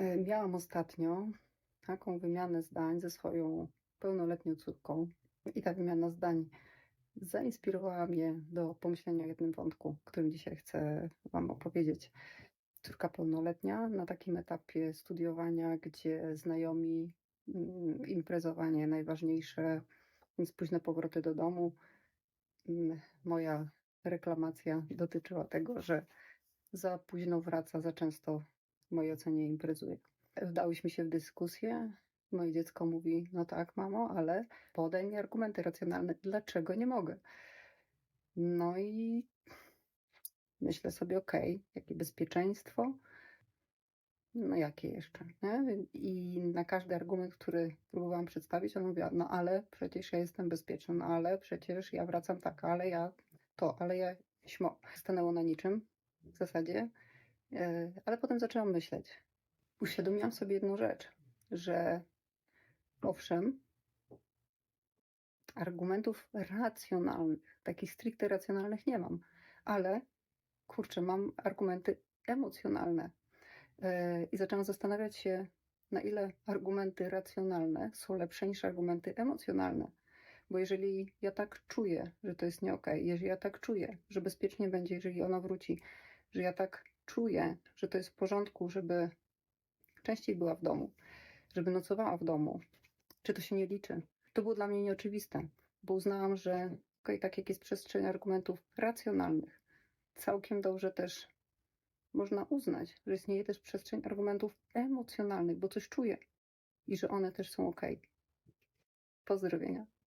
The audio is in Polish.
E, Miałam ostatnio taką wymianę zdań ze swoją pełnoletnią córką, i ta wymiana zdań zainspirowała mnie do pomyślenia o jednym wątku, którym dzisiaj chcę Wam opowiedzieć. Córka pełnoletnia na takim etapie studiowania, gdzie znajomi, mm, imprezowanie najważniejsze, więc późne powroty do domu. Mm, Moja reklamacja dotyczyła tego, że za późno wraca, za często w mojej ocenie imprezuje. Wdałyśmy się w dyskusję. Moje dziecko mówi: No tak, mamo, ale podaj mi argumenty racjonalne, dlaczego nie mogę. No i myślę sobie: Okej, jakie bezpieczeństwo? No jakie jeszcze? Nie? I na każdy argument, który próbowałam przedstawić, ona mówiła: No ale przecież ja jestem bezpieczna, no ale przecież ja wracam tak, ale ja to, ale ja śmo. Stanęło na niczym w zasadzie, ale potem zaczęłam myśleć. Uświadomiłam sobie jedną rzecz, że owszem, argumentów racjonalnych, takich stricte racjonalnych nie mam, ale kurczę, mam argumenty emocjonalne. E, I zaczęłam zastanawiać się, na ile argumenty racjonalne są lepsze niż argumenty emocjonalne. Bo jeżeli ja tak czuję, że to jest nie okej, jeżeli ja tak czuję, że bezpiecznie będzie, jeżeli ona wróci, że ja tak czuję, że to jest w porządku, żeby częściej była w domu, żeby nocowała w domu, czy to się nie liczy? To było dla mnie nieoczywiste, bo uznałam, że okej, tak jak jest przestrzeń argumentów racjonalnych, całkiem dobrze też można uznać, że istnieje też przestrzeń argumentów emocjonalnych, bo coś czuję i że one też są ok. Pozdrowienia.